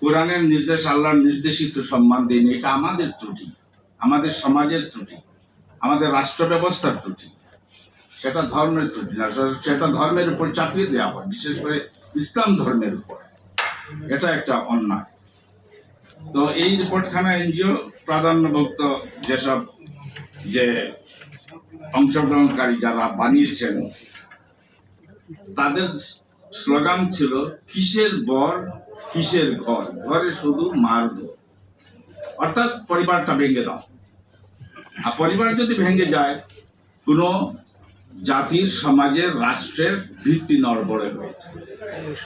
কোরআনের নির্দেশ, আল্লাহর নির্দেশিত সম্মান দিন, এটা আমাদের ত্রুটি, আমাদের সমাজের ত্রুটি, আমাদের রাষ্ট্র ব্যবস্থার ত্রুটি। সেটা ধর্মের ত্রুটি না, সেটা- ধর্মের উপর চাপিয়ে দেওয়া হয়, বিশেষ করে ইসলাম ধর্মের উপর। এটা একটা অন্যায়। তো এই রিপোর্টখানা এনজিও প্রাধান্যভুক্ত যেসব যে অংশগ্রহণকারী যারা বানিয়েছেন, তাদের স্লোগান ছিল, কিসের বর কিসের ঘর? ঘরে শুধু মার ঘর। অর্থাৎ পরিবারটা ভেঙে দাও। আর পরিবার যদি ভেঙে যায়, কোনো জাতির, সমাজের, রাষ্ট্রের ভিত্তি নড়বড়ে হয়ে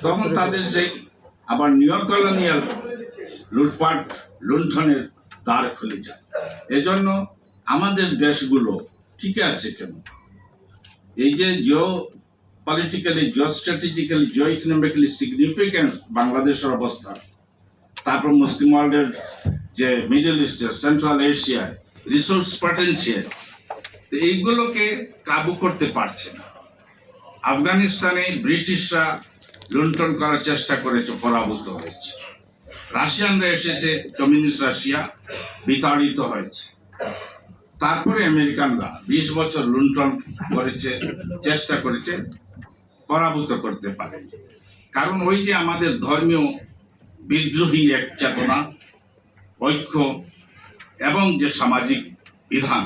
তখন তাদের সেই আবার নিউ কলোনিয়াল লুটপাট, লুণ্ঠনের দ্বার খুলে যায়। এজন্য আমাদের দেশগুলো ঠিক আছে কেন? এই যে geopolitically geostrategically geoeconomically significance বাংলাদেশের অবস্থা। তারপর মুসলিম ওয়ার্ল্ডের যে মিডল ইস্টে সেন্ট্রাল এশিয়ায় রিসোর্স পটেন্সিয়াল তো এইগুলোকে কাবু করতে পারছে না। আফগানিস্তানে ব্রিটিশরা লুণ্ঠন করার চেষ্টা করেছে, পরাভূত হয়েছে। রাশিয়ানরা এসেছে কমিউনিস্ট রাশিয়া বিতাড়িত হয়েছে। তারপরে আমেরিকানরা বিশ বছর লুণ্ঠন করেছে, চেষ্টা করেছে পরাভূত করতে পারে। কারণ ওই যে আমাদের ধর্মীয় বিদ্রোহী এক চেতনা, ঐক্য এবং যে সামাজিক বিধান